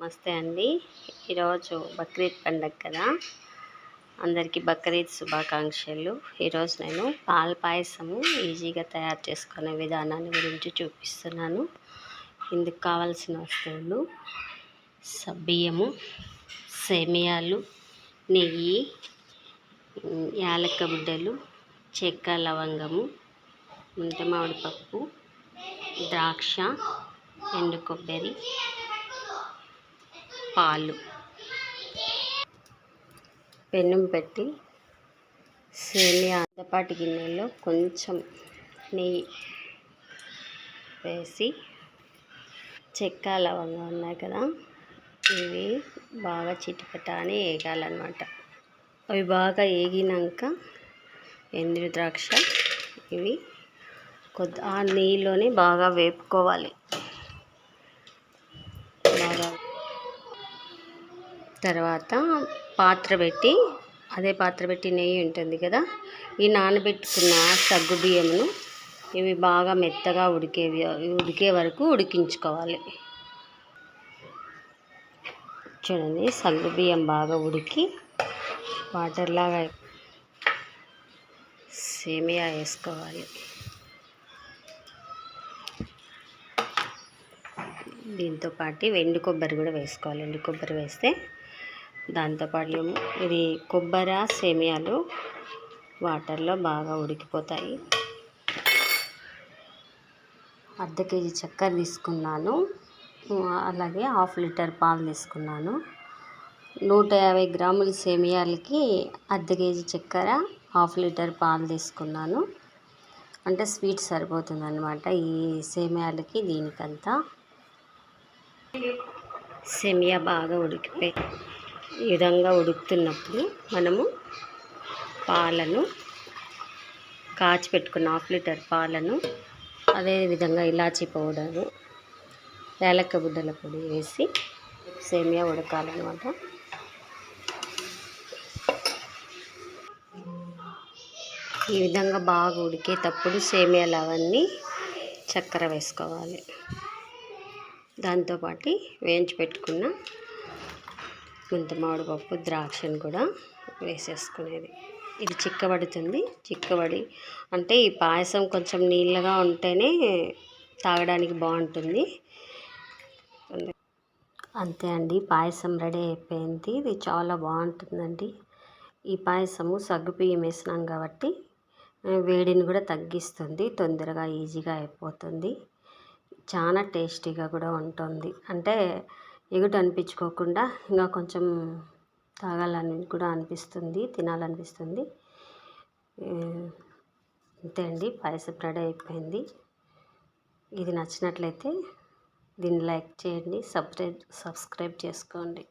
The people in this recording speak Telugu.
నమస్తే అండి. ఈరోజు బక్రీద్ పండగ కదా. అందరికీ బక్రీద్ శుభాకాంక్షలు. ఈరోజు నేను పాల పాయసము ఈజీగా తయారు చేసుకునే విధానాన్ని గురించి చూపిస్తున్నాను. ఇందుకు కావాల్సిన వస్తువులు సబ్బియ్యము సేమియాలు నెయ్యి యాలక్క బుడ్డలు చెక్క లవంగము ముంత పప్పు ద్రాక్ష ఎండు కొబ్బరి పాలు. పెనం పెట్టి సేమియా అందపాటి గిన్నెలో కొంచెం నెయ్యి వేసి చెక్క లవంగా ఉన్నాయి కదా ఇవి బాగా చిటిపట అని వేగాలన్నమాట అవి బాగా వేగినాక ఎండు ద్రాక్ష ఇవి కొద్ది ఆ నెయ్యిలోనే బాగా వేపుకోవాలి బాగా తర్వాత పాత్ర పెట్టి అదే పాత్ర పెట్టి నెయ్యి ఉంటుంది కదా ఈ నానబెట్టుకున్న సగ్గు బియ్యమును ఇవి బాగా మెత్తగా ఉడికే ఉడికే వరకు ఉడికించుకోవాలి. చూడండి సగ్గు బియ్యం బాగా ఉడికి వాటర్లాగా సేమియా వేసుకోవాలి. దీంతో పాటు ఎండు కొబ్బరి కూడా వేసుకోవాలి. ఎండు కొబ్బరి వేస్తే దాంతోపాటు ఇది కొబ్బరి సేమియాలు వాటర్లో బాగా ఉడికిపోతాయి. అర్ధ కేజీ చక్కెర తీసుకున్నాను. అలాగే హాఫ్ లీటర్ పాలు తీసుకున్నాను. నూట యాభై గ్రాముల సేమియాలకి అర్ధ కేజీ చక్కెర హాఫ్ లీటర్ పాలు తీసుకున్నాను. అంటే స్వీట్ సరిపోతుంది అనమాట ఈ సేమియాలకి దీనికంతా. సేమియా బాగా ఉడికిపోయి ఈ విధంగా ఉడుకుతున్నప్పుడు మనము పాలను కాచి పెట్టుకున్న హాఫ్ లీటర్ పాలను అదేవిధంగా ఇలాచీ పౌడరు ఏలక్క బుడ్డల పొడి వేసి సేమియా ఉడకాలన్నమాట. ఈ విధంగా బాగా ఉడికేటప్పుడు సేమియాలు అవన్నీ చక్కెర వేసుకోవాలి. దాంతోపాటు వేయించి పెట్టుకున్న గుంత మామిడి పప్పు ద్రాక్షను కూడా వేసేసుకునేది. ఇది చిక్కబడుతుంది. చిక్కబడి అంటే ఈ పాయసం కొంచెం నీళ్ళగా ఉంటేనే తాగడానికి బాగుంటుంది. అంతే అండి. పాయసం రెడీ అయిపోయింది. ఇది చాలా బాగుంటుందండి. ఈ పాయసము సగ్గుబియ్యం వేసినాం కాబట్టి వేడిని కూడా తగ్గిస్తుంది. తొందరగా ఈజీగా అయిపోతుంది. చాలా టేస్టీగా కూడా ఉంటుంది. అంటే ఎగుట అనిపించుకోకుండా ఇంకా కొంచెం తాగాలని కూడా అనిపిస్తుంది తినాలనిపిస్తుంది. అంతే అండి పాయసం రెడీ అయిపోయింది. ఇది నచ్చినట్లయితే దీన్ని లైక్ చేయండి సబ్స్క్రైబ్ సబ్స్క్రైబ్ చేసుకోండి.